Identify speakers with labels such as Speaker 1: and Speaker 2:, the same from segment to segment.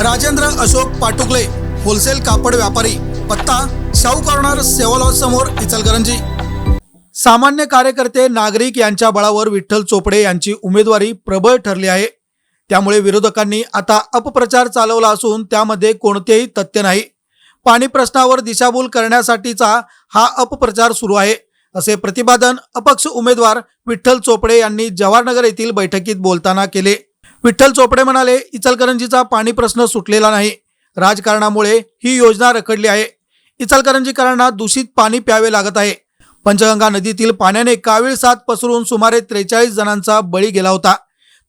Speaker 1: Rajendra Ashok Patukale wholesale कापड व्यापारी पत्ता शाहू कॉर्नर सेवा समोर इचलकरंजी. सामान्य कार्यकर्ते नागरिक यांच्या बळावर विठ्ठल चोपडे यांची उमेदवारी प्रबळ ठरली आहे. त्यामुळे विरोधकांनी आता अपप्रचार चालवला असून त्यामध्ये कोणतेही तथ्य नाही. पाणी प्रश्नावर दिशाभूल करण्यासाठीचा हा अपप्रचार सुरू आहे असे प्रतिपादन अपक्ष उमेदवार विठ्ठल चोपडे यांनी जवाहरनगर येथील बैठकीत बोलताना केले. विठ्ठल चोपडे म्हणाले इचलकरंजीचा पाणी प्रश्न सुटलेला नाही. राजकारणामुळे ही योजना रखडली आहे. इचलकरंजीकरांना दूषित पाणी प्यावे लागत आहे. पंचगंगा नदीतील पाण्याने कावीळ साथ पसरून सुमारे त्रेचाळीस जणांचा बळी गेला होता.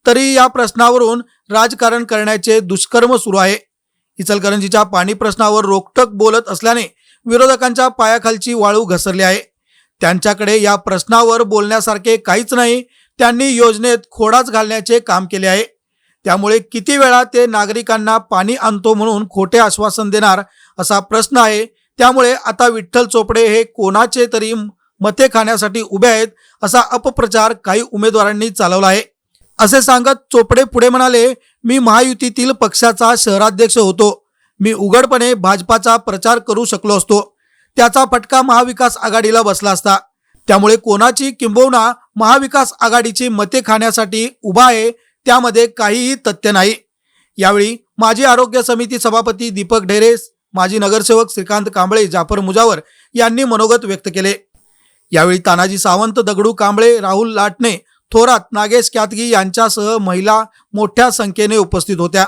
Speaker 1: तरी या प्रश्नावरून राजकारण करण्याचे दुष्कर्म सुरू आहे. इचलकरंजीच्या पाणी प्रश्नावर रोखटक बोलत असल्याने विरोधकांच्या पायाखालची वाळू घसरली आहे. त्यांच्याकडे या प्रश्नावर बोलण्यासारखे काहीच नाही. त्यांनी योजनेत खोडाच घालण्याचे काम केले आहे. त्यामुळे किती वेळा ते नागरिकांना पाणी आणतो म्हणून खोटे आश्वासन देणार असा प्रश्न आहे. त्यामुळे आता विठ्ठल चोपडे हे कोणाचे तरी मते खाण्यासाठी उभे आहेत असा अपप्रचार काही उमेदवारांनी चालवला आहे. असे सांगत चोपडे पुढे म्हणाले मी महायुतीतील पक्षाचा शहराध्यक्ष होतो. मी उघडपणे भाजपाचा प्रचार करू शकलो असतो. त्याचा फटका महाविकास आघाडीला बसला असता. त्यामुळे कोणाची किंबहुना महाविकास आघाडीची मते खाण्यासाठी उभा आहे त्यामध्ये काहीही तथ्य नाही. यावेळी माजी आरोग्य समिती सभापती दीपक ढेरे माजी नगरसेवक श्रीकांत कांबळे जाफर मुजावर यांनी मनोगत व्यक्त केले. यावेळी तानाजी सावंत दगडू कांबळे राहुल लाटणे थोरात नागेश क्यातगी यांच्यासह महिला मोठ्या संख्येने उपस्थित होत्या.